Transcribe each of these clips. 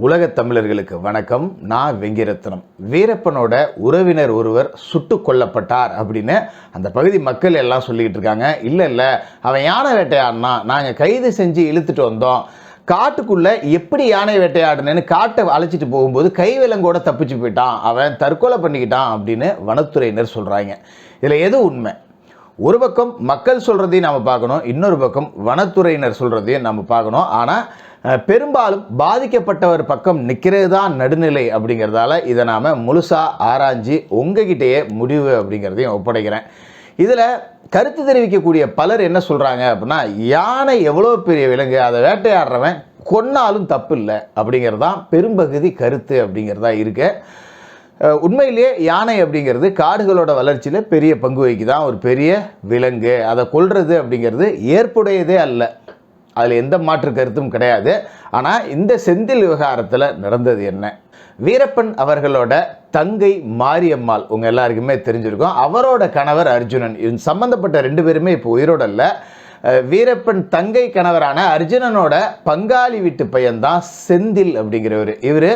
உலக தமிழர்களுக்கு வணக்கம். நான் வெங்கிரத்னம். வீரப்பனோட உறவினர் ஒருவர் சுட்டு கொல்லப்பட்டார் அப்படின்னு அந்த பகுதி மக்கள் எல்லாம் சொல்லிக்கிட்டு இருக்காங்க. இல்லை இல்லை அவன் யானை வேட்டையாடினா நாங்கள் கைது செஞ்சு இழுத்துட்டு வந்தோம். காட்டுக்குள்ளே எப்படி யானை வேட்டையாடுனேன்னு காட்டை அழைச்சிட்டு போகும்போது கைவிலங்கோட தப்பிச்சு போயிட்டான். அவன் தற்கொலை பண்ணிக்கிட்டான் அப்படின்னு வனத்துறையினர் சொல்கிறாங்க இதில் எது உண்மை? ஒரு பக்கம் மக்கள் சொல்கிறதையும் நாம் பார்க்கணும். இன்னொரு பக்கம் வனத்துறையினர் சொல்கிறதையும் நம்ம பார்க்கணும். ஆனால் பெரும்பாலும் பாதிக்கப்பட்டவர் பக்கம் நிற்கிறது தான் நடுநிலை அப்படிங்கிறதால இதை நாம் முழுசாக ஆராய்ஞ்சு உங்ககிட்டயே முடிவு அப்படிங்கிறதையும் ஒப்படைக்கிறேன். இதில் கருத்து தெரிவிக்கக்கூடிய பலர் என்ன சொல்கிறாங்க அப்படின்னா யானை எவ்வளோ பெரிய விலங்கு அதை வேட்டையாடுறவன் கொன்னாலும் தப்பு இல்லை அப்படிங்கிறது தான் பெரும்பகுதி கருத்து அப்படிங்கிறதா இருக்கு. உண்மையிலேயே யானை அப்படிங்கிறது காடுகளோட வளர்ச்சியில் பெரிய பங்கு வகிக்குதான் ஒரு பெரிய விலங்கு. அதை கொள்வது அப்படிங்கிறது ஏற்புடையதே அல்ல. அதில் எந்த மாற்று கருத்தும் கிடையாது. ஆனால் இந்த செந்தில் விவகாரத்தில் நடந்தது என்ன? வீரப்பன் அவர்களோட தங்கை மாரியம்மாள் உங்கள் எல்லாருக்குமே தெரிஞ்சிருக்கும். அவரோட கணவர் அர்ஜுனன். இது சம்மந்தப்பட்ட ரெண்டு பேருமே இப்போ உயிரோட இல்லை. வீரப்பன் தங்கை கணவரான அர்ஜுனனோட பங்காளி வீட்டு பையன்தான் செந்தில் அப்படிங்கிறவர். இவர்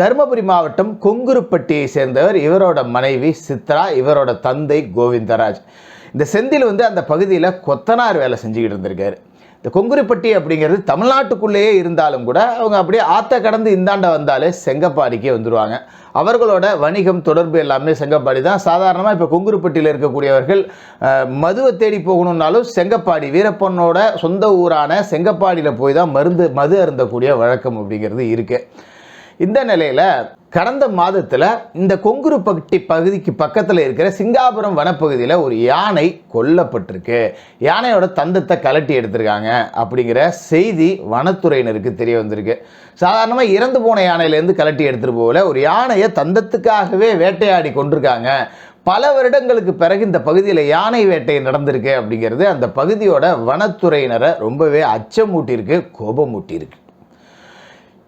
தருமபுரி மாவட்டம் கொங்குருப்பட்டியை சேர்ந்தவர். இவரோட மனைவி சித்ரா இவரோட தந்தை கோவிந்தராஜ். இந்த செந்தில் வந்து அந்த பகுதியில் கொத்தனார் வேலை செஞ்சுக்கிட்டு இருந்திருக்காரு. இந்த கொங்குருப்பட்டி அப்படிங்கிறது தமிழ்நாட்டுக்குள்ளேயே இருந்தாலும் கூட அவங்க அப்படியே ஆத்த கடந்து இந்தாண்ட வந்தாலே செங்கப்பாடிக்கே வந்துடுவாங்க அவர்களோட வணிகம் தொடர்பு எல்லாமே செங்கப்பாடி தான் சாதாரணமாக இப்போ கொங்குருப்பட்டியில் இருக்கக்கூடியவர்கள் மதுவை தேடி போகணுன்னாலும் செங்கப்பாடி வீரப்பனோட சொந்த ஊரான செங்கப்பாடியில் போய் தான் மருந்து மது அருந்தக்கூடிய வழக்கம் அப்படிங்கிறது இருக்குது இந்த நிலையில் கடந்த மாதத்தில் இந்த கொங்குருப்பட்டி பகுதிக்கு பக்கத்தில் இருக்கிற சிங்காபுரம் வனப்பகுதியில் ஒரு யானை கொல்லப்பட்டிருக்கு. யானையோட தந்தத்தை கலட்டி எடுத்திருக்காங்க அப்படிங்கிற செய்தி வனத்துறையினருக்கு தெரிய வந்திருக்கு. சாதாரணமாக இறந்து போன யானையிலேருந்து கலட்டி எடுத்துகிட்டு போகல ஒரு யானையை தந்தத்துக்காகவே வேட்டையாடி கொண்டிருக்காங்க. பல வருடங்களுக்கு பிறகு இந்த பகுதியில் யானை வேட்டை நடந்திருக்கு அப்படிங்கிறது அந்த பகுதியோட வனத்துறையினரை ரொம்பவே அச்சமூட்டியிருக்கு கோபமூட்டியிருக்கு.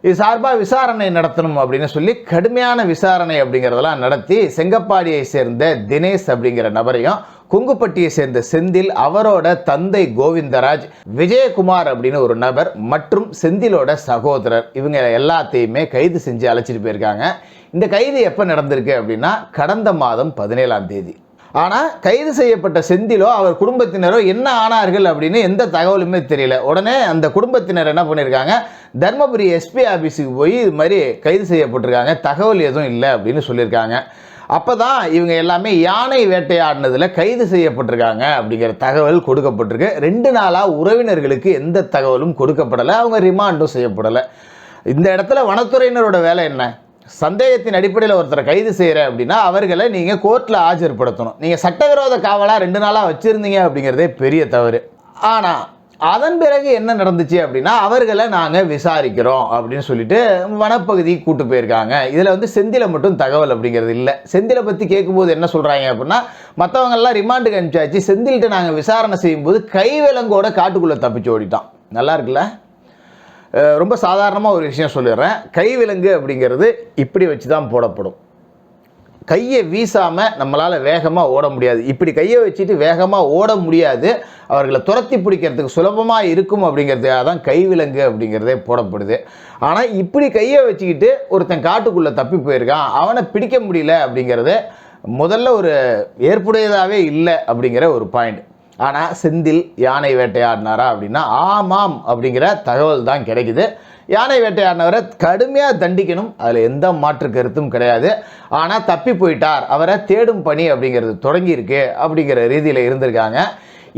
இது சார்பாக விசாரணை நடத்தணும் அப்படின்னு சொல்லி கடுமையான விசாரணை அப்படிங்கிறதெல்லாம் நடத்தி செங்கப்பாடியை சேர்ந்த தினேஷ் அப்படிங்கிற நபரையும் குங்குப்பட்டியை சேர்ந்த செந்தில் அவரோட தந்தை கோவிந்தராஜ் விஜயகுமார் அப்படின்னு ஒரு நபர் மற்றும் செந்திலோட சகோதரர். இவங்க எல்லாத்தையுமே கைது செஞ்சு அழைச்சிட்டு போயிருக்காங்க. இந்த கைது எப்போ நடந்திருக்கு அப்படின்னா கடந்த மாதம் பதினேழாம் தேதி. ஆனால் கைது செய்யப்பட்ட செந்திலோ அவர் குடும்பத்தினரோ என்ன ஆனார்கள் அப்படின்னு எந்த தகவலுமே தெரியல. உடனே அந்த குடும்பத்தினர் என்ன பண்ணியிருக்காங்க தர்மபுரி எஸ்பி ஆஃபீஸுக்கு போய் இது மாதிரி கைது செய்யப்பட்டிருக்காங்க. தகவல் எதுவும் இல்லை அப்படின்னு சொல்லியிருக்காங்க. அப்போ தான் இவங்க எல்லாமே யானை வேட்டையாடினதில் கைது செய்யப்பட்டிருக்காங்க அப்படிங்கிற தகவல் கொடுக்கப்பட்டிருக்கு. ரெண்டு நாளாக உறவினர்களுக்கு எந்த தகவலும் கொடுக்கப்படலை. அவங்க ரிமாண்டும் செய்யப்படலை. இந்த இடத்துல வனத்துறையினரோட வேலை என்ன? சந்தேகத்தின் அடிப்படையில் ஒருத்தரை கைது செய்கிற அப்படின்னா அவர்களை நீங்கள் கோர்ட்டில் ஆஜர்படுத்தணும். நீங்கள் சட்டவிரோத காவலாக ரெண்டு நாளாக வச்சுருந்தீங்க அப்படிங்கிறதே பெரிய தவறு. ஆனால் அதன் பிறகு என்ன நடந்துச்சு அப்படின்னா அவர்களை நாங்கள் விசாரிக்கிறோம் அப்படின்னு சொல்லிட்டு வனப்பகுதிக்கு கூட்டு போயிருக்காங்க. இதில் வந்து செந்தில மட்டும் தகவல் அப்படிங்கிறது இல்லை. செந்திலை பற்றி கேட்கும்போது என்ன சொல்கிறாங்க அப்படின்னா மற்றவங்கெல்லாம் ரிமாண்டுக்கு அனுப்பிச்சாச்சு. செந்தில்கிட்ட நாங்கள் விசாரணை செய்யும்போது கைவிலங்கோட காட்டுக்குள்ளே தப்பிச்சு ஓடிட்டான். நல்லா இருக்குல்ல? ரொம்ப சாதாரணமாக ஒரு விஷயம் சொல்லிடுறேன். கைவிலங்கு அப்படிங்கிறது இப்படி வச்சு தான் போடப்படும். கையை வீசாமல் நம்மளால் வேகமாக ஓட முடியாது. இப்படி கையை வச்சுட்டு வேகமாக ஓட முடியாது. அவர்களை துரத்தி பிடிக்கிறதுக்கு சுலபமாக இருக்கும் அப்படிங்கிறதுக்காக தான் கைவிலங்கு அப்படிங்கிறதே போடப்படுது. ஆனால் இப்படி கையை வச்சுக்கிட்டு ஒருத்தன் காட்டுக்குள்ளே தப்பி போயிருக்கான். அவனை பிடிக்க முடியல அப்படிங்கிறது முதல்ல ஒரு ஏற்புடையதாகவே இல்லை அப்படிங்கிற ஒரு பாயிண்ட் ஆனால் செந்தில் யானை வேட்டையாடினாரா அப்படின்னா ஆமாம் அப்படிங்கிற தகவல் தான் கிடைக்குது. யானை வேட்டையாடினவரை கடுமையாக தண்டிக்கணும். அதில் எந்த மாற்று கருத்தும் கிடையாது. ஆனால் தப்பி போயிட்டார். அவரை தேடும் பணி அப்படிங்கிறது தொடங்கியிருக்கு அப்படிங்கிற ரீதியில் இருந்திருக்காங்க.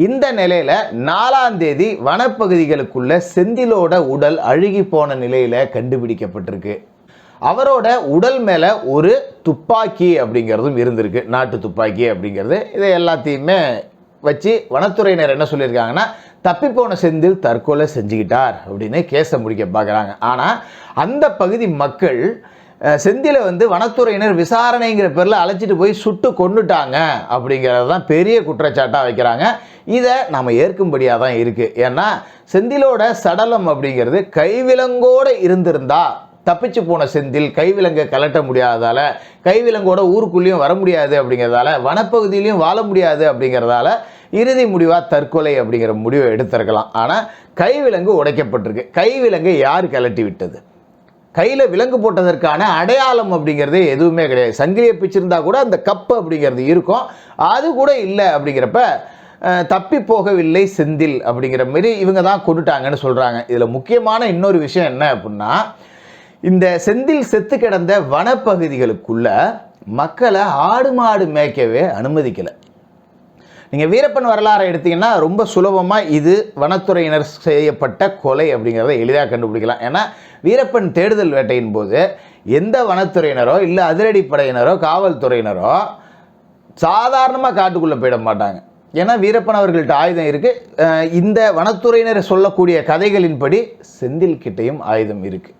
இந்த நிலையில் நாலாம் தேதி வனப்பகுதிகளுக்குள்ள செந்திலோட உடல் அழுகி போன நிலையில் கண்டுபிடிக்கப்பட்டிருக்கு. அவரோட உடல் மேலே ஒரு துப்பாக்கி அப்படிங்கிறதும் இருந்திருக்கு. நாட்டு துப்பாக்கி அப்படிங்கிறது. இதை எல்லாத்தையுமே வச்சு வனத்துறையினர் என்ன சொல்லியிருக்காங்கன்னா தப்பிப்போன செந்தில் தற்கொலை செஞ்சுக்கிட்டார் அப்படின்னு கேஸை முடிக்க பார்க்குறாங்க. ஆனால் அந்த பகுதி மக்கள் செந்தில வந்து வனத்துறையினர் விசாரணைங்கிற பேரில் அழைச்சிட்டு போய் சுட்டு கொண்டுட்டாங்க அப்படிங்கிறது தான் பெரிய குற்றச்சாட்டாக வைக்கிறாங்க. இதை நாம் ஏற்கும்படியாக தான் இருக்குது ஏன்னா செந்திலோட சடலம் அப்படிங்கிறது கைவிலங்கோடு இருந்திருந்தா தப்பிச்சு போன செந்தில் கைவிலங்கை கலட்ட முடியாததால கைவிலங்கோட ஊருக்குள்ளேயும் வர முடியாது அப்படிங்கிறதால வனப்பகுதியிலையும் வாழ முடியாது அப்படிங்கிறதால இறுதி முடிவாக தற்கொலை அப்படிங்கிற முடிவை எடுத்திருக்கலாம். ஆனால் கைவிலங்கு உடைக்கப்பட்டிருக்கு. கைவிலங்கை யார் கலட்டி விட்டது? கையில் விலங்கு போட்டதற்கான அடையாளம் அப்படிங்கிறது எதுவுமே கிடையாது. சங்கிலியை பிச்சிருந்தா கூட அந்த கப்பு அப்படிங்கிறது இருக்கும். அது கூட இல்லை அப்படிங்கிறப்ப தப்பி போகவில்லை செந்தில் அப்படிங்கிற மாதிரி இவங்க தான் கொண்டுட்டாங்கன்னு சொல்கிறாங்க இதில் முக்கியமான இன்னொரு விஷயம் என்ன அப்படின்னா இந்த செந்தில் செத்து கிடந்த வனப்பகுதிகளுக்குள்ள மக்களை ஆடு மாடு மேய்க்கவே அனுமதிக்கலை. நீங்கள் வீரப்பன் வரலாறை எடுத்திங்கன்னா ரொம்ப சுலபமாக இது வனத்துறையினர் செய்யப்பட்ட கொலை அப்படிங்கிறத எளிதாக கண்டுபிடிக்கலாம். ஏன்னா வீரப்பன் தேடுதல் வேட்டையின் போது எந்த வனத்துறையினரோ இல்லை அதிரடிப்படையினரோ காவல்துறையினரோ சாதாரணமாக காட்டுக்குள்ளே போயிட மாட்டாங்க. ஏன்னா வீரப்பன் அவர்கள்ட்ட ஆயுதம் இருக்குது இந்த வனத்துறையினர் சொல்லக்கூடிய கதைகளின்படி செந்தில் கிட்டையும் ஆயுதம் இருக்குது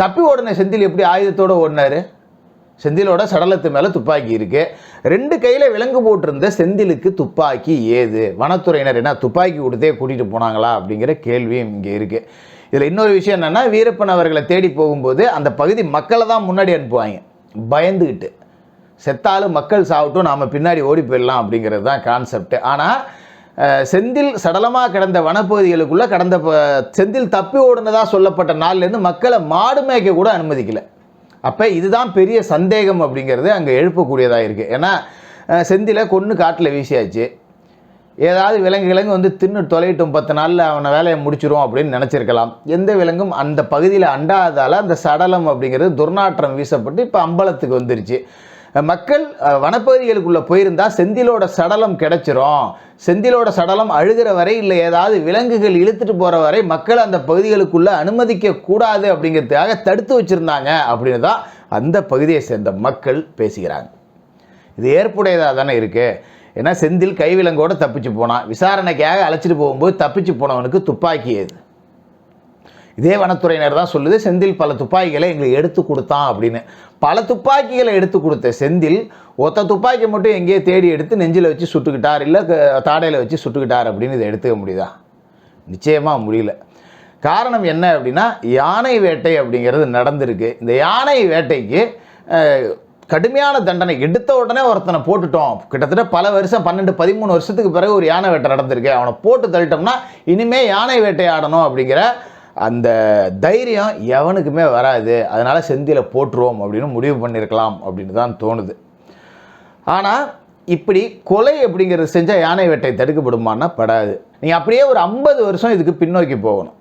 தப்பி ஓடின செந்தில் எப்படி ஆயுதத்தோடு ஓடினார்? செந்திலோட சடலத்து மேலே துப்பாக்கி இருக்கு. ரெண்டு கையில் விலங்கு போட்டிருந்த செந்திலுக்கு துப்பாக்கி ஏது? வனத்துறையினர் என்ன துப்பாக்கி கொடுத்தே கூட்டிகிட்டு போனாங்களா அப்படிங்கிற கேள்வியும் இங்கே இருக்குது இதில் இன்னொரு விஷயம் என்னென்னா வீரப்பன் அவர்களை தேடி போகும்போது அந்த பகுதி மக்களை தான் முன்னாடி அனுப்புவாங்க. பயந்துக்கிட்டு செத்தாலும் மக்கள் சாப்பிட்டும் நாம் பின்னாடி ஓடி போயிடலாம் அப்படிங்கிறது தான் கான்செப்ட் ஆனால் செந்தில் சடலமாக கிடந்த வனப்பகுதிகளுக்குள்ளே கடந்த ப- செந்தில் தப்பி ஓடுனதாக சொல்லப்பட்ட நாள்லேருந்து மக்களை மாடு மேய்க்க கூட அனுமதிக்கலை. அப்போ இதுதான் பெரிய சந்தேகம் அப்படிங்கிறது அங்கே எழுப்பக்கூடியதாக இருக்குது ஏன்னா செந்தியில் கொன்று காட்டில் வீசியாச்சு. ஏதாவது விலங்கு விலங்கு வந்து தின்னு தொலைட்டும் பத்து நாளில் அவனை வேலையை முடிச்சிரும் அப்படின்னு நினச்சிருக்கலாம். எந்த விலங்கும் அந்த பகுதியில் அண்டாததால் அந்த சடலம் அப்படிங்கிறது துர்நாற்றம் வீசப்பட்டு இப்போ அம்பலத்துக்கு வந்துருச்சு. மக்கள் வனப்பகுதிகளுக்குள்ளே போயிருந்தால் செந்திலோட சடலம் கிடச்சிரும். செந்திலோட சடலம் அழுகிற வரை இல்லை ஏதாவது விலங்குகள் இழுத்துட்டு போகிற வரை மக்கள் அந்த பகுதிகளுக்குள்ளே அனுமதிக்க கூடாது அப்படிங்கிறதுக்காக தடுத்து வச்சுருந்தாங்க அப்படின்னு தான் அந்த பகுதியை சேர்ந்த மக்கள் பேசுகிறாங்க. இது ஏற்புடையதாக தானே இருக்குது ஏன்னா செந்தில் கைவிலங்கோட தப்பிச்சு போனான். விசாரணைக்காக அழைச்சிட்டு போகும்போது தப்பிச்சு போனவனுக்கு துப்பாக்கி ஏது? இதே வனத்துறையினர் தான் சொல்லுது செந்தில் பல துப்பாக்கிகளை எங்களுக்கு எடுத்து கொடுத்தான் அப்படின்னு. பல துப்பாக்கிகளை எடுத்து கொடுத்த செந்தில் ஒத்த துப்பாக்கி மட்டும் எங்கேயோ தேடி எடுத்து நெஞ்சில் வச்சு சுட்டுக்கிட்டார் இல்லை தாடையில் வச்சு சுட்டுக்கிட்டார் அப்படின்னு இதை எடுத்துக்க முடியுதா? நிச்சயமாக முடியல. காரணம் என்ன அப்படின்னா யானை வேட்டை அப்படிங்கிறது நடந்திருக்கு. இந்த யானை வேட்டைக்கு கடுமையான தண்டனை எடுத்த உடனே ஒருத்தனை போட்டுட்டோம். கிட்டத்தட்ட பல வருஷம் பன்னெண்டு பதிமூணு வருஷத்துக்கு பிறகு ஒரு யானை வேட்டை நடந்திருக்கு. அவனை போட்டு தள்ளிட்டோம்னா இனிமேல் யானை வேட்டையாடணும் அப்படிங்கிற அந்த தைரியம் எவனுக்குமே வராது. அதனால் செந்தியில் போட்டுருவோம் அப்படின்னு முடிவு பண்ணியிருக்கலாம் அப்படின்னு தான் தோணுது. ஆனால் இப்படி கொலை அப்படிங்கிறது செஞ்சால் யானை வேட்டை தடுக்கப்படுமான்னா படாது. நீங்கள் அப்படியே ஒரு ஐம்பது வருஷம் இதுக்கு பின்னோக்கி போகணும்.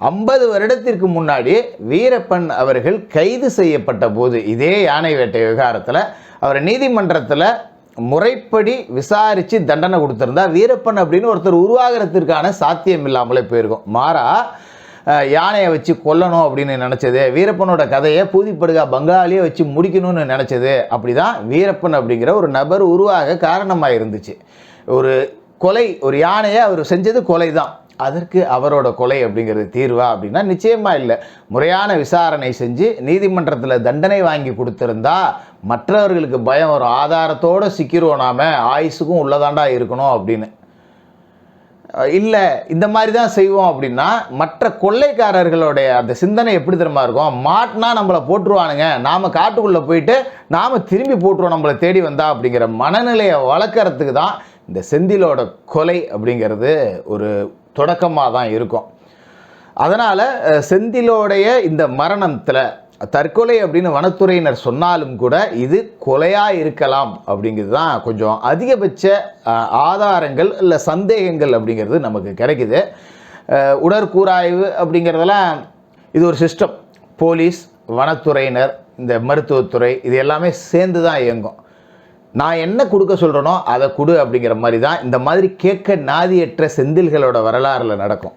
ஐம்பது வருடத்திற்கு முன்னாடி வீரப்பன் அவர்கள் கைது செய்யப்பட்ட போது இதே யானை வேட்டை விவகாரத்தில் அவர் நீதிமன்றத்தில் முறைப்படி விசாரித்து தண்டனை கொடுத்துருந்தா வீரப்பன் அப்படின்னு ஒருத்தர் உருவாகிறதுக்கான சாத்தியம் இல்லாமலே போயிருக்கும். மாறா யானையை வச்சு கொல்லணும் அப்படின்னு நினச்சது. வீரப்பனோட கதையை பூதிப்படுகா பங்காளியை வச்சு முடிக்கணும்னு நினச்சது. அப்படி தான் வீரப்பன் அப்படிங்கிற ஒரு நபர் உருவாக காரணமாக இருந்துச்சு. ஒரு கொலை ஒரு யானையை அவர் செஞ்சது கொலை தான் அதற்கு அவரோட கொலை அப்படிங்கிறது தீர்வா அப்படின்னா நிச்சயமாக இல்லை. முறையான விசாரணை செஞ்சு நீதிமன்றத்தில் தண்டனை வாங்கி கொடுத்துருந்தா மற்றவர்களுக்கு பயம் வரும். ஆதாரத்தோடு சிக்கிருவோம் நாம. ஆயுசுக்கும் உள்ளதாண்டா இருக்கணும் அப்படின்னு. இல்லை இந்த மாதிரி தான் செய்வோம் அப்படின்னா மற்ற கொள்ளைக்காரர்களுடைய அந்த சிந்தனை எப்படி தெரியுமா இருக்கும்? மாட்டினா நம்மளை போட்டுருவானுங்க. நாம் காட்டுக்குள்ளே போயிட்டு நாம் திரும்பி போட்டுருவோம் நம்மளை தேடி வந்தா அப்படிங்கிற மனநிலையை வளர்க்கறதுக்கு தான் இந்த செந்திலோட கொலை அப்படிங்கிறது ஒரு தொடக்கமாக தான் இருக்கும். அதனால் செந்திலோடைய இந்த மரணத்தில் தற்கொலை அப்படின்னு வனத்துறையினர் சொன்னாலும் கூட இது கொலையாக இருக்கலாம் அப்படிங்கிறது தான் கொஞ்சம் அதிகபட்ச ஆதாரங்கள் இல்லை சந்தேகங்கள் அப்படிங்கிறது நமக்கு கிடைக்குது. உடற்கூறாய்வு அப்படிங்கிறதெல்லாம் இது ஒரு சிஸ்டம் போலீஸ் வனத்துறையினர் இந்த மருத்துவத்துறை இது எல்லாமே சேர்ந்து தான் இயங்கும். நான் என்ன கொடுக்க சொல்கிறேனோ அதை கொடு அப்படிங்கிற மாதிரி தான் இந்த மாதிரி கேட்க நாதியற்ற செந்தில்களோட வரலாறில் நடக்கும்.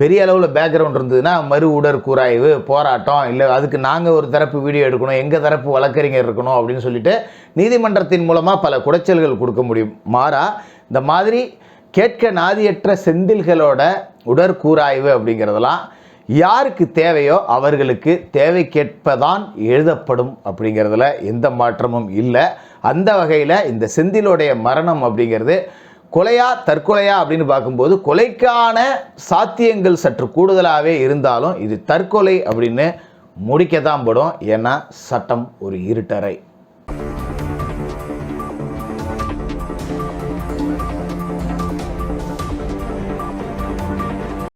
பெரிய அளவில் பேக்ரவுண்ட் இருந்ததுன்னா மறு உடற்கூறாய்வு போராட்டம் இல்லை அதுக்கு நாங்கள் ஒரு தரப்பு வீடியோ எடுக்கணும் எங்கள் தரப்பு வழக்கறிஞர் இருக்கணும் அப்படின்னு சொல்லிட்டு நீதிமன்றத்தின் மூலமாக பல குடைச்சல்கள் கொடுக்க முடியும். மாறா இந்த மாதிரி கேட்க நாதியற்ற செந்தில்களோட உடற்கூறாய்வு அப்படிங்கிறதெல்லாம் யாருக்கு தேவையோ அவர்களுக்கு தேவைக்கேற்பதான் எழுதப்படும் அப்படிங்கிறதுல எந்த மாற்றமும் இல்லை. அந்த வகையில் இந்த செந்திலோடைய மரணம் அப்படிங்கிறது கொலையா தற்கொலையா அப்படின்னு பார்க்கும்போது கொலைக்கான சாத்தியங்கள் சற்று கூடுதலாகவே இருந்தாலும் இது தற்கொலை அப்படின்னு முடிக்க தான் படும். ஏன்னா சட்டம் ஒரு இருட்டறை.